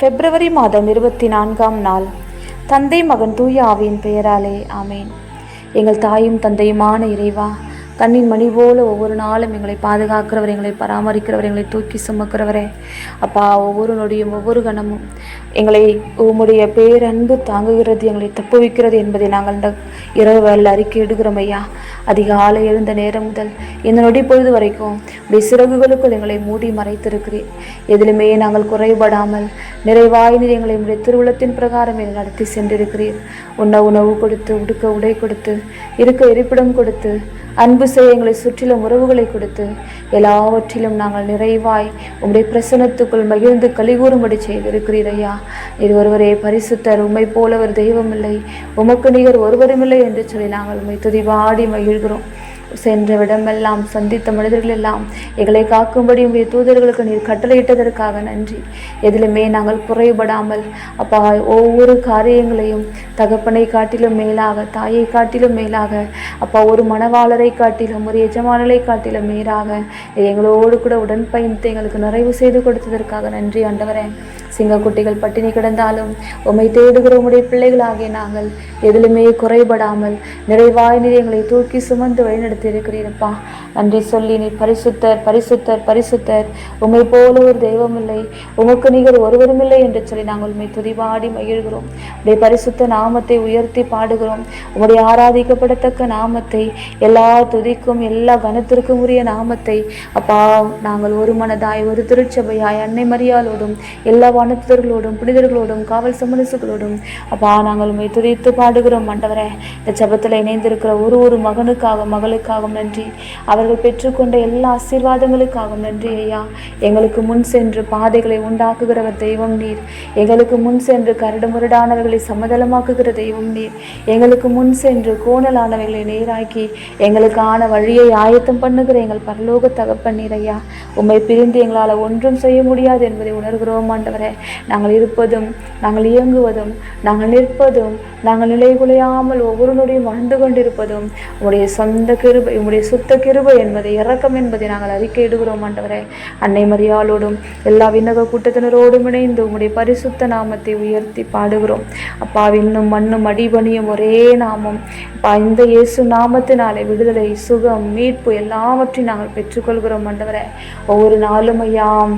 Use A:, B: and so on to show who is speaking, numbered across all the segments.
A: பிப்ரவரி மாதம் இருபத்தி நான்காம் நாள். தந்தை மகன் தூய ஆவியின் பெயராலே ஆமேன். எங்கள் தாயும் தந்தையுமான இறைவா கண்ணின் மணி போல் ஒவ்வொரு நாளும் எங்களை பாதுகாக்கிறவர் எங்களை பராமரிக்கிறவர் எங்களை தூக்கி சுமக்கிறவரே. அப்பா ஒவ்வொரு நொடியும் ஒவ்வொரு கணமும் எங்களை உம்முடைய பேரன்பு தாங்குகிறது எங்களை தப்புவிக்கிறது என்பதை நாங்கள் இந்த இரவு வேலையில் அறிக்கை இடுகிறோம் ஐயா. அதிகாலை எழுந்த நேரம் முதல் இந்த நொடி பொழுது வரைக்கும் உடைய சிறகுகளுக்குள் எங்களை மூடி மறைத்திருக்கிறேன் எதிலுமே நாங்கள் குறைபடாமல் நிறைவாய் நீர் எங்களை உடைய திருவிழத்தின் பிரகாரம் என்னை நடத்தி சென்றிருக்கிறீர். உண்ண உணவு கொடுத்து உடுக்க உடை கொடுத்து இருக்க இருப்பிடம் கொடுத்து அன்பு செய்ய எங்களை சுற்றிலும் உறவுகளை கொடுத்து எல்லாவற்றிலும் நாங்கள் நிறைவாய் உங்களுடைய பிரசனத்துக்குள் மகிழ்ந்து கலிகூறும்படி செய்திருக்கிறீர் ஐயா. இது ஒருவரே பரிசுத்தர் உண்மை போல ஒரு தெய்வமில்லை உமக்கு நிகர் ஒருவருமில்லை என்று சொல்லி நாங்கள் உண்மை துதிவாடி மகிழ்கிறோம். சென்ற விடமெல்லாம் சந்தித்த மனிதர்கள் எல்லாம் எங்களை காக்கும்படி உங்களுடைய தூதர்களுக்கு நீர் கட்டளையிட்டதற்காக நன்றி. எதிலுமே நாங்கள் குறைபடாமல் அப்பா ஒவ்வொரு காரியங்களையும் தகப்பனை காட்டிலும் மேலாக தாயை காட்டிலும் மேலாக அப்பா ஒரு மணவாளரை காட்டிலும் ஒரு எஜமானலை காட்டிலும் மேலாக எங்களோடு கூட உடன்பயணத்தை எங்களுக்கு நிறைவு செய்து கொடுத்ததற்காக நன்றி ஆண்டவரேன் சிங்கக்குட்டிகள் பட்டினி கிடந்தாலும் உம்மை தேடுகிற உடைய பிள்ளைகளாகிய நாங்கள் எதிலுமே குறைபடாமல் நிறைவாய் நீர் எங்களை தூக்கி சுமந்து வழிநடத்தி இருக்கிறீரப்பா நன்றி சொல்லி நீ பரிசுத்தர் பரிசுத்தர் பரிசுத்தர். உமை போல ஒரு தெய்வம் இல்லை உமக்கு ஒருவரும் ஒருவருமில்லை என்று சொல்லி நாங்கள் உண்மை துதிபாடி மகிழ்கிறோம். உடைய பரிசுத்த நாமத்தை உயர்த்தி பாடுகிறோம். உங்களுடைய ஆராதிக்கப்படத்தக்க நாமத்தை எல்லா துதிக்கும் எல்லா கனத்திற்கும் உரிய நாமத்தை. அப்பா நாங்கள் ஒரு மனதாய் ஒரு திருச்சபையாய் அன்னை மரியாளோடும் எல்லா வானத்துதர்களோடும் புனிதர்களோடும் காவல் சமரசுகளோடும். அப்பா நாங்கள் உண்மை துதித்து பாடுகிறோம் ஆண்டவரே. இந்த ஜபத்தில் இணைந்திருக்கிற ஒரு ஒரு மகனுக்காக மகளுக்காகவும் நன்றி. அவர்கள் பெற்றுக்கொண்ட எல்லா ஆசீர்வாதங்களுக்காகவும் நன்றி ஐயா. எங்களுக்கு முன் சென்று பாதைகளை உண்டாக்குகிறவர் தெய்வம் நீர். எங்களுக்கு முன் சென்று கரடுமுரடானவர்களை சமதளமாக்குகிற தெய்வம் நீர். எங்களுக்கு முன் சென்று கோணலானவைகளை நேராக்கி எங்களுக்கான வழியை ஆயத்தம் பண்ணுகிற எங்கள் பரலோக தகப்பன் நீர் ஐயா. உம்மை பிரிந்து எங்களால் ஒன்றும் செய்ய முடியாது என்பதை உணர்கிறோம் ஆண்டவரே. நாங்கள் இருப்பதும் நாங்கள் இயங்குவதும் நாங்கள் நிற்பதும் நாங்கள் நிலை குலையாமல் ஒவ்வொரு நொடியும் வாழ்ந்து கொண்டிருப்பதும் உம்முடைய சொந்த கிருபை உங்களுடைய சுத்த கிருபை என்பதை இறக்கம் என்பதை நாங்கள் அறிக்கையிடுகிறோம் ஆண்டவரே. அன்னை மரியாளோடும் எல்லா விண்ணக கூட்டத்தினரோடும் இணைந்து உங்களுடைய பரிசுத்த நாமத்தை உயர்த்தி பாடுகிறோம். அப்பா விண்ணும் மண்ணும் அடிபணியும் ஒரே நாமம். அப்பா இந்த இயேசு நாமத்தினாலே விடுதலை சுகம் மீட்பு எல்லாவற்றையும் நாங்கள் பெற்றுக்கொள்கிறோம் ஆண்டவரே. ஒவ்வொரு நாளும் ஐயாம்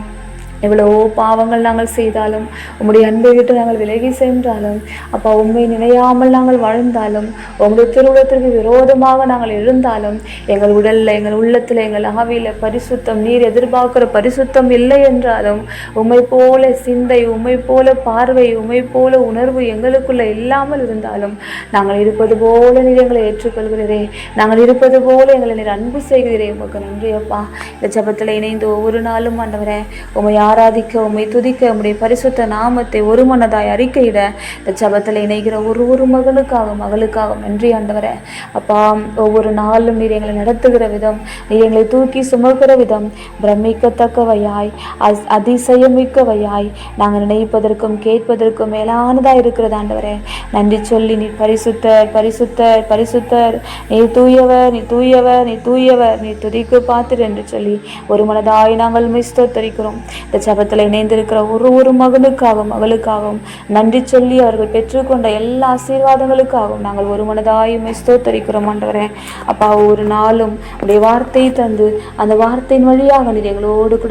A: எவ்வளவோ பாவங்கள் நாங்கள் செய்தாலும் உம்முடைய அன்பை விட்டு நாங்கள் விலகி சென்றாலும் அப்பா உண்மை நினையாமல் நாங்கள் வாழ்ந்தாலும் உங்களுடைய திருவுளத்திற்கு விரோதமாக நாங்கள் இருந்தாலும் எங்கள் உடலில் எங்கள் உள்ளத்தில் எங்கள் ஆவியில் பரிசுத்தம் நீர் எதிர்பார்க்கிற பரிசுத்தம் இல்லை என்றாலும் உண்மை போல சிந்தை உண்மை போல பார்வை உண்மை போல உணர்வு எங்களுக்குள்ள இல்லாமல் இருந்தாலும் நாங்கள் இருப்பது போல நீர் எங்களை ஏற்றுக்கொள்கிறீரே. நாங்கள் இருப்பது போல எங்களை நீர் அன்பு செய்கிறீரே. உமக்கு நன்றியப்பா இந்த ஜபத்தில் இணைந்து ஒவ்வொரு நாளும் ஆண்டவரே உம்மை ஆராதிக்க உம்மை துதிக்க உம்முடைய பரிசுத்த நாமத்தை ஒரு மனதாய் அறிக்கையிட இந்த ஜபத்தில் இணைகிற ஒரு ஒரு மகளுக்காகவும் மகளுக்காக நன்றி ஆண்டவரே. அப்பா ஒவ்வொரு நாளும் நீர் எங்களை நடத்துகிற விதம் நீர் எங்களை தூக்கி சுமக்கிற விதம் பிரமிக்கத்தக்கவையாய் அஸ் அதிசயமிக்கவையாய் நாங்கள் நினைப்பதற்கும் கேட்பதற்கும் மேலானதாக இருக்கிறது ஆண்டவரே. நன்றி சொல்லி நீ பரிசுத்தர் பரிசுத்தர் பரிசுத்தர். நீ தூயவர் நீ தூயவர் நீ தூயவர் நீ துதிக்கு பாத்திர என்று சொல்லி ஒரு மனதாய் நாங்கள் மிஸ்தோத்தரிக்கிறோம் இந்த ஜபத்தில் இணைந்திருக்கிற ஒரு ஒரு மகனுக்காகவும் மகளுக்காகவும் நன்றி சொல்லி அவர்கள் பெற்றுக்கொண்ட எல்லா ஆசீர்வாதங்களுக்காகவும் நாங்கள் ஒரு மனதாயும் ஸ்தோத்தரிக்கிறோம் ஆண்டவரே. அப்பா ஒரு நாளும் உடைய வார்த்தை தந்து அந்த வார்த்தையின் வழியாக நீர் எங்களோடு கூட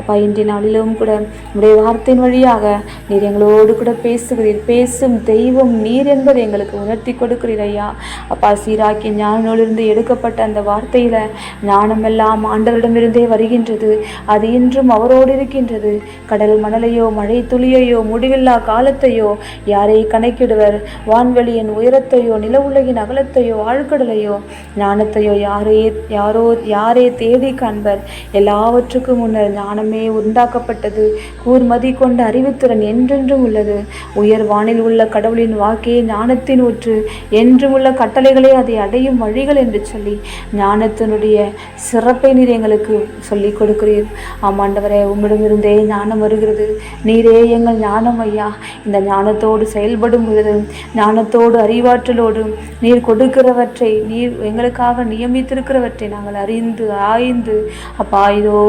A: அப்பா இன்றைய நாளிலும் கூட உடைய வார்த்தையின் வழியாக நீர் எங்களோடு கூட பேசுகிறீர். பேசும் தெய்வம் நீர் என்பதை எங்களுக்கு உணர்த்தி கொடுக்கிறீர் ஐயா. அப்பா சீராக்கி ஞானோலிருந்து எடுக்கப்பட்ட அந்த வார்த்தையில் ஞானமெல்லாம் ஆண்டவரிடமிருந்தே வருகின்றது. அது இன்றும் அவரோடு இருக்கின்றது கடல் மணலையோ மழை துளியையோ முடிவில்லா காலத்தையோ யாரை கணக்கிடுவர்? வான்வெளியின் உயரத்தையோ நில உலகின் அகலத்தையோ ஆழ்கடலையோ ஞானத்தையோ யாரே யாரோ யாரே தேடி காண்பர்? எல்லாவற்றுக்கும் முன்னர் ஞானமே உண்டாக்கப்பட்டது. கூர்மதி கொண்ட அறிவுத்திறன் என்றென்றும் உள்ளது. உயர் வானில் உள்ள கடவுளின் வாக்கே ஞானத்தின் ஊற்று. என்றும் உள்ள கட்டளைகளே அதை அடையும் வழிகள் என்று சொல்லி ஞானத்தினுடைய சிறப்பை நீர் எங்களுக்கு சொல்லிக் கொடுக்கிறீர். ஆமாண்டவரே உம் உம்மிடமிருந்தே ஞானம் வருகிறது. நீரே எங்கள் ஞானம் ஐயா. இந்த ஞானத்தோடு செயல்படும் பொழுது ஞானத்தோடு அறிவாற்றலோடு நீர் கொடுக்கிறவற்றை நீர் எங்களுக்காக நியமித்திருக்கிறவற்றை நாங்கள் அறிந்து ஆய்ந்து அப்பா இதோ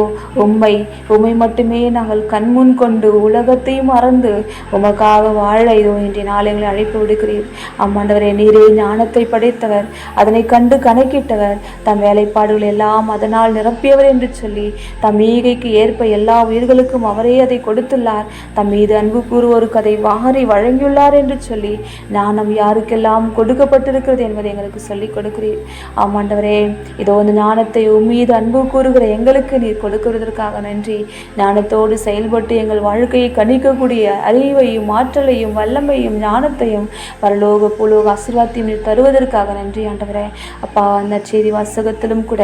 A: உம்மை உம்மை மட்டுமே நாங்கள் கண்முன் கொண்டு உலகத்தையும் மறந்து உமக்காக வாழ இதோ இன்றைய நாள் எங்களை அழைப்பு விடுக்கிறீர். அம்மாண்டவரே நீரே ஞானத்தை படைத்தவர் அதனை கண்டு கணக்கிட்டவர் தம் வேலைப்பாடுகள் எல்லாம் அதனால் நிரப்பியவர் என்று சொல்லி தம் ஈகைக்கு ஏற்ப எல்லா உயிர்களுக்கும் அவரே அதை கொடுத்துள்ளார். தம் மீது அன்பு கூறுவோருக்கு அதை வாரி வழங்கியுள்ளார் என்று சொல்லி ஞானம் யாருக்கெல்லாம் கொடுக்கப்பட்டிருக்கிறது என்பதை எங்களுக்கு சொல்லிக் கொடுக்கிறீர். ஆமாண்டவரே இதோ இந்த ஞானத்தை உம்மீது அன்பு கூறுகிற எங்களுக்கு நீர் கொடுக்கிறதற்காக நன்றி. ஞானத்தோடு செயல்பட்டு எங்கள் வாழ்க்கையை கணிக்கக்கூடிய அறிவையும் ஆற்றலையும் வல்லமையும் ஞானத்தையும் பரலோக பூலோக ஆசீர்வாதத்தையும் நீர் தருவதற்காக நன்றி ஆண்டவரே. அப்பா அந்த செய்தி வாசகத்திலும் கூட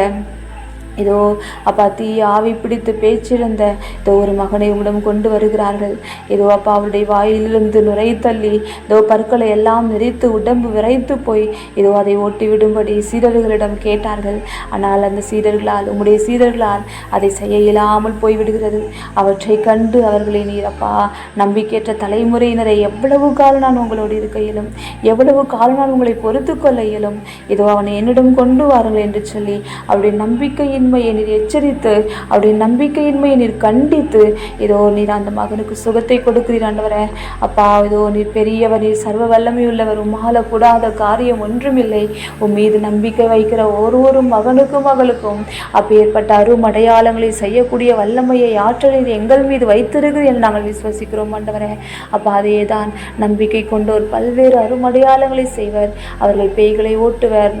A: இதோ அப்பா தீ ஆவி பிடித்து பேச்சிருந்த இதோ ஒரு மகனை உங்களிடம் கொண்டு வருகிறார்கள். இதோ அப்பா அவருடைய வாயிலிருந்து நுரை தள்ளி இதோ பற்களை எல்லாம் நெறித்து உடம்பு விரைத்து போய் இதோ அதை ஓட்டி விடும்படி சீடர்களிடம் கேட்டார்கள். ஆனால் அந்த சீடர்களால் உங்களுடைய சீடர்களால் அதை செய்ய இயலாமல் போய்விடுகிறது. அவற்றை கண்டு அவர்களை நீர் அப்பா நம்பிக்கையற்ற தலைமுறையினரை எவ்வளவு காலம் நான் உங்களோடு இருக்க இயலும் எவ்வளவு காலம் நான் உங்களை பொறுத்து கொள்ள இயலும் இதோ அவனை என்னிடம் கொண்டு வாருங்கள் என்று சொல்லி அவருடைய நம்பிக்கையின்மையை நீர் எச்சரித்து அவருடைய நம்பிக்கையின்மையை நீர் கண்டித்து இதோ நீர் அந்த மகனுக்கு சுகத்தை கொடுக்கிறீர் ஆண்டவரே. அப்பா இதோ நீர் பெரியவர் நீர் சர்வ வல்லமையுள்ளவர் உமால கூடாத காரியம் ஒன்றுமில்லை உன் மீது நம்பிக்கை வைக்கிற ஒரு ஒரு மகனுக்கும் மகளுக்கும் அப்பேற்பட்ட அரும் அடையாளங்களை செய்யக்கூடிய வல்லமையை ஆற்றலை எங்கள் மீது வைத்திருக்கிறது என்று நாங்கள் விசுவசிக்கிறோம் ஆண்டவரே. அப்பா அதே தான் நம்பிக்கை கொண்டோர் பல்வேறு அருமடையாளங்களை செய்வர். அவர்கள் பேய்களை ஓட்டுவர்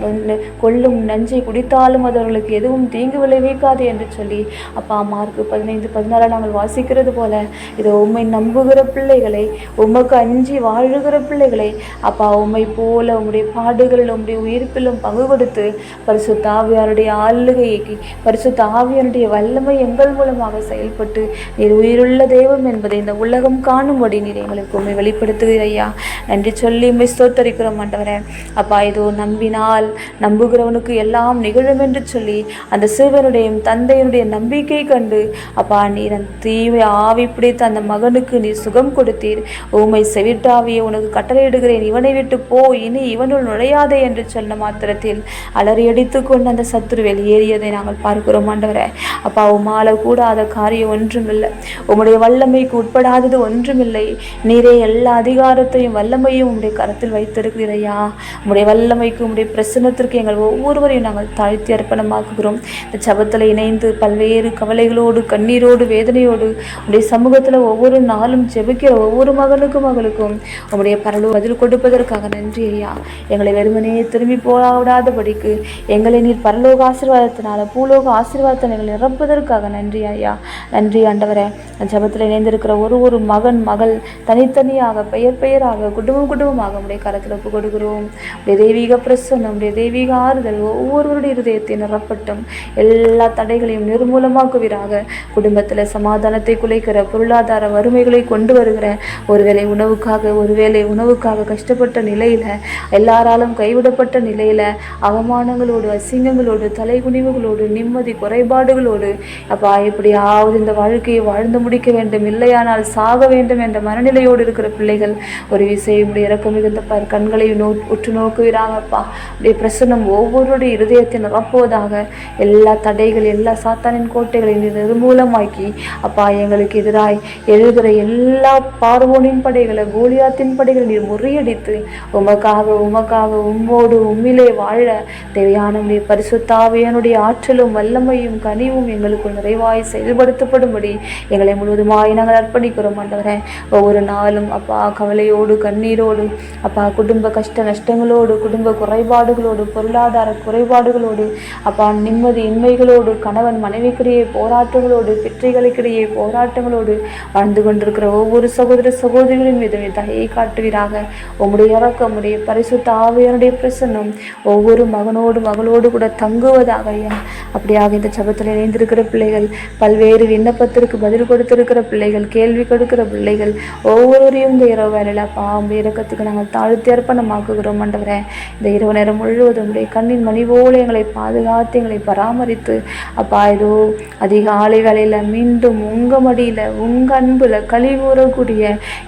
A: கொல்லும் நஞ்சை குடித்தாலும் அது அவர்களுக்கு எதுவும் தீங்கு விளைவிக்காது என்று சொல்லி அப்பா மார்க்கு பதினைந்து பதினாறு நாங்கள் வாசிக்கிறது போல இதோ உம்மை நம்புகிற பிள்ளைகளை உமக்கு அஞ்சி வாழுகிற பிள்ளைகளை அப்பா உம்மை போல உங்களுடைய பாடுகளிலும் உங்களுடைய உயிர்ப்பிலும் பங்கு கொடுத்து பரிசு தாவியாருடைய ஆளுகையை பரிசு தாவியாருடைய வல்லமை எங்கள் மூலமாக செயல்பட்டு நீர் உயிருள்ள தெய்வம் என்பதை இந்த உலகம் காணும்படி நீர் எங்களுக்கு உண்மை வெளிப்படுத்துகிற ஐயா. நன்றி சொல்லி உண்மை ஸ்தோத்தரிக்கிறோம் ஆண்டவரே. அப்பா இதோ நம்பினால் நம்புகிறவனுக்கு எல்லாம் நிகழும் என்று சொல்லி அந்த சிறுவனுடைய தந்தையினுடைய நம்பிக்கை கண்டு அப்பா நீர் அந்த தீவை ஆவி பிடித்த அந்த மகனுக்கு நீ சுகம் கொடுத்தீர். உமை செவிட்டாவியை உனக்கு கட்டளையிடுகிறேன். இவனை விட்டு போ இனி இவனுள் நுழையாதே என்று சொன்ன மாத்திரத்தில் அலறியடித்து கொண்டு அந்த சத்துரு வெளியேறியதை நாங்கள் பார்க்கிறோம் ஆண்டவரே. அப்பா உமால கூடாத காரியம் ஒன்றுமில்லை. உம்முடைய வல்லமைக்கு உட்படாதது ஒன்றுமில்லை. நீரே எல்லா அதிகாரத்தையும் வல்லமையும் உம்முடைய கரத்தில் வைத்திருக்கிறீரையா உம்முடைய வல்லமைக்கு உம்முடைய பிரசன்னத்திற்கு எங்கள் ஒவ்வொருவரையும் நாங்கள் தாழ்த்தி அர்ப்பணமாக்குகிறோம். இந்த ஜபத்தில் இணைந்து பல்வேறு கவலைகளோடு கண்ணீரோடு வேதனையோடு உடைய சமூகத்தில் ஒவ்வொரு நாளும் ஜெபிக்கிற ஒவ்வொரு மகனுக்கும் மகளுக்கும் உங்களுடைய பரலோ பதில் கொடுப்பதற்காக நன்றி ஐயா. எங்களை வெறுமனே திரும்பி போடாதபடிக்கு எங்களை நீர் பரலோக ஆசீர்வாதத்தினால பூலோக ஆசீர்வாதத்தை எங்களை நிரப்புவதற்காக நன்றி ஐயா. நன்றி ஆண்டவரே. ஜபத்தில் இணைந்திருக்கிற ஒரு ஒரு மகன் மகள் தனித்தனியாக பெயர் பெயராக குடும்பம் குடும்பமாக உடைய கரத்தில் ஒப்பு கொடுக்கிறோம். உடைய தெய்வீக பிரசன்னம் உடைய தெய்வீக ஆறுதல் ஒவ்வொருவருடைய இருதயத்தை நிரப்பட்டும். எல்லா தடைகளையும் நிர்மூலமாக்குவீராக. குடும்பத்தில் சமாதானத்தை குலைக்கிற பொருளாதார வறுமைகளை கொண்டு வருகிற ஒருவேளை உணவுக்காக ஒருவேளை உணவுக்காக கஷ்டப்பட்ட நிலையில் எல்லாராலும் கைவிடப்பட்ட நிலையில் அவமானங்களோடு அசிங்கங்களோடு தலைகுனிவுகளோடு நிம்மதி குறைபாடுகளோடு அப்பா எப்படியாவது இந்த வாழ்க்கையை வாழ்ந்து முடிக்க வேண்டும் இல்லையானால் சாக வேண்டும் என்ற மனநிலையோடு இருக்கிற பிள்ளைகள் ஒரு விசையுடைய உடைய இறக்க மிகுந்த பார் கண்களை நோ உற்று நோக்குகிறாங்கப்பா அப்படியே பிரசன்னம் ஒவ்வொருடைய இருதயத்தை நிரப்புவதாக எல்லா தடைகள் எல்லா சாத்தானின் கோட்டைகளை நிர்மூலமாக்கி அப்பா எங்களுக்கு எதிராய் எழுகிற எல்லா பார்வோனின் படைகளை கோலியாத்தின் படைகளை நீர் முறியடித்து உமக்காக உமக்காக உம்மோடு உம்மிலே வாழ தேவையான பரிசுத்தாவியனுடைய ஆற்றலும் வல்லமையும் கனிவும் எங்களுக்குள் நிறைவாய் செயல்படுத்தப்படும்படி எங்களை முழுவதுமாய் நாங்கள் அர்ப்பணிக்கிறோம் ஆண்டவரே. ஒவ்வொரு நாளும் அப்பா கவலையோடு கண்ணீரோடு அப்பா குடும்ப கஷ்ட நஷ்டங்களோடு குடும்ப குறைபாடுகளோடு பொருளாதார குறைபாடுகளோடு அப்பா நிம்மதி உண்மைகளோடு கணவன் மனைவிக்கிடையே போராட்டங்களோடு வெற்றிகளுக்கிடையே போராட்டங்களோடு வாழ்ந்து கொண்டிருக்கிற ஒவ்வொரு சகோதர சகோதரிகளின் மீது தகையை காட்டுவீராக. உம்முடைய இறக்கம் உடைய பரிசுத்த ஆவியனுடைய பிரசன்னம் ஒவ்வொரு மகனோடு மகளோடு கூட தங்குவதாக ஐயா. அப்படியாக இந்த சபத்தில் இணைந்திருக்கிற பிள்ளைகள் பல்வேறு விண்ணப்பத்திற்கு பதில் கொடுத்திருக்கிற பிள்ளைகள் கேள்வி கொடுக்கிற பிள்ளைகள் ஒவ்வொருவரையும் இந்த இரவு வேலையில் பாம்பு இறக்கத்துக்கு நாங்கள் தாழ்த்தி அர்ப்பணமாக்குகிறோம் ஆண்டவரே. இந்த இரவு நேரம் முழுவதும் உடைய கண்ணின் மணி போல எங்களை பாதுகாத்து எங்களை பராமரி பராமரித்து அப்பா இதோ அதிகாலை வேலையில் மீண்டும் உங்கள் மடியில் உங்கள் அன்பில் கழிவுறக்கூடிய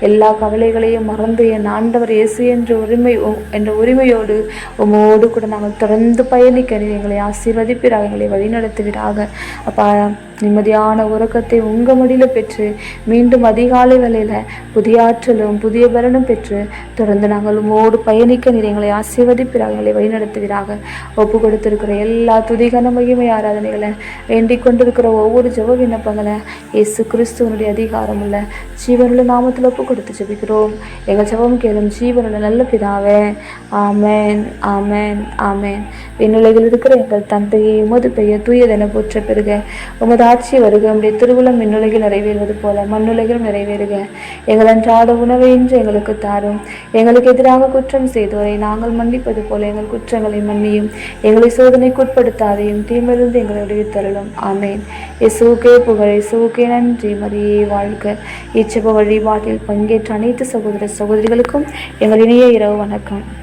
A: எல்லா கவலைகளையும் மறந்து என் ஆண்டவர் இயேசு என்ற உரிமை என்ற உரிமையோடு உமோடு கூட நாங்கள் தொடர்ந்து பயணிக்க எங்களை ஆசீர்வதிப்பீராக எங்களை வழிநடத்துவீராக. அப்பா நிம்மதியான உறக்கத்தை உங்கள் மடியில் பெற்று மீண்டும் அதிகாலை வேளையில் புதிய ஆற்றலும் புதிய பலனும் பெற்று தொடர்ந்து நாங்கள் உமோடு பயணிக்க நீர் எங்களை ஆசீர்வதிப்பீராக எங்களை வழிநடத்துவீராக. ஒப்பு கொடுத்திருக்கிற எல்லா துதிகனமையும் மகிமை ஆராதனைகளை வேண்டிக் கொண்டிருக்கிற ஒவ்வொரு ஜெப விண்ணப்பங்களை இயேசு கிறிஸ்துவனுடைய அதிகாரம் உள்ள ஜீவனுள்ள நாமத்தில் ஒப்பு கொடுத்து ஜெபிக்கிறோம். எங்கள் ஜெபம் கேளும் ஜீவனுள்ள நல்ல பிதாவே ஆமேன் ஆமேன் ஆமேன். விண்ணுலகில் இருக்கிற எங்கள் தந்தையை உமது பெயர் தூயதென போற்ற பெறுக. உமது ஆட்சி வருக உடைய திருவுளம் விண்ணுலகில் நிறைவேறுவது போல மண்ணுலகில் நிறைவேறுக. எங்கள் அன்றாட உணவை இன்று எங்களுக்கு தாரும். எங்களுக்கு எதிராக குற்றம் செய்தோரை நாங்கள் மன்னிப்பது போல எங்கள் குற்றங்களை மன்னியும். எங்களை சோதனைக்கு தீமை இருந்து எங்களை விடுவித்தருளும் ஆமென். இசுவுக்கே புகழ் இசுவுக்கே நன்றி. மரியே வாழ்க. இச்சப வழிபாட்டில் பங்கேற்ற அனைத்து சகோதர சகோதரிகளுக்கும் எங்கள் இணைய இரவு வணக்கம்.